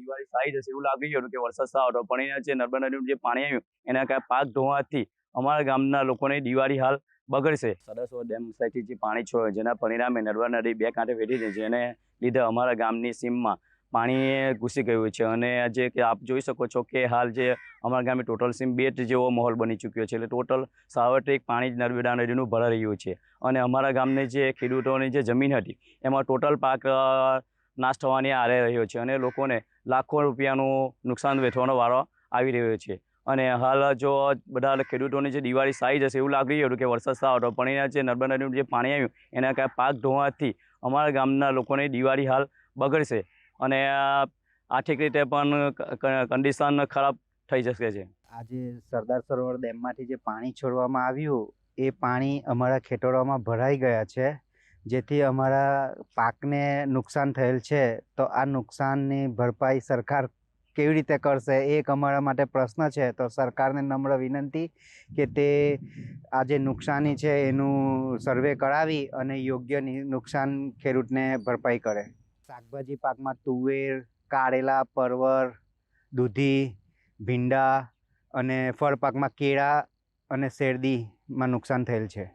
દિવાળી સારી જશે એવું લાગી ગયું કે વરસાદ સારો હતો. પણ એના જે નર્મદા નદીનું જે પાણી આવ્યું, એના કારણે પાક ધોવાથી અમારા ગામના લોકોને દિવાળી હાલ બગડશે. સરસ્વત ડેમ સાઈડથી જે પાણી છોડે જેના પરિણામે નર્મદા નદી બે કાંઠે વેઠી છે. જેને લીધે અમારા ગામની સીમમાં પાણી ઘૂસી ગયું છે. અને આજે કે આપ જોઈ શકો છો કે હાલ જે અમારા ગામે ટોટલ સીમ બેટ જેવો માહોલ બની ચૂક્યો છે. એટલે ટોટલ સાર્વત્રિક પાણી નર્મદા નદીનું ભરાઈ રહ્યું છે. અને અમારા ગામની જે ખેડૂતોની જે જમીન હતી, એમાં ટોટલ પાક નાશ થવાની આરે રહ્યો છે. અને લોકોને લાખો રૂપિયાનું નુકસાન વેઠવાનો વારો આવી રહ્યો છે. અને હાલ જો બધા ખેડૂતોની જે દિવાળી સારી જશે એવું લાગી રહ્યું કે વરસાદ સારો હતો, પણ એના જે નર્મદા નદીનું જે પાણી આવ્યું, એના કારણે પાક ધોવાથી અમારા ગામના લોકોની દિવાળી હાલ બગડશે અને આર્થિક રીતે પણ કન્ડિશન ખરાબ થઈ શકે છે. આજે સરદાર સરોવર ડેમમાંથી જે પાણી છોડવામાં આવ્યું, એ પાણી અમારા ખેતરોમાં ભરાઈ ગયા છે. જેથી અમારા પાકને નુકસાન થયેલ છે, તો આ નુકસાનની ભરપાઈ સરકાર કેવી રીતે કરશે, એ એક અમારા માટે પ્રશ્ન છે. તો સરકારને નમ્ર વિનંતી કે તે આ જે નુકસાની છે એનું સર્વે કરાવી અને યોગ્ય નુકસાન ખેડૂતને ભરપાઈ કરે. શાકભાજી પાકમાં તુવેર, કારેલા, પરવર, દૂધી, ભીંડા અને ફળ પાકમાં કેળા અને શેરડીમાં નુકસાન થયેલ છે.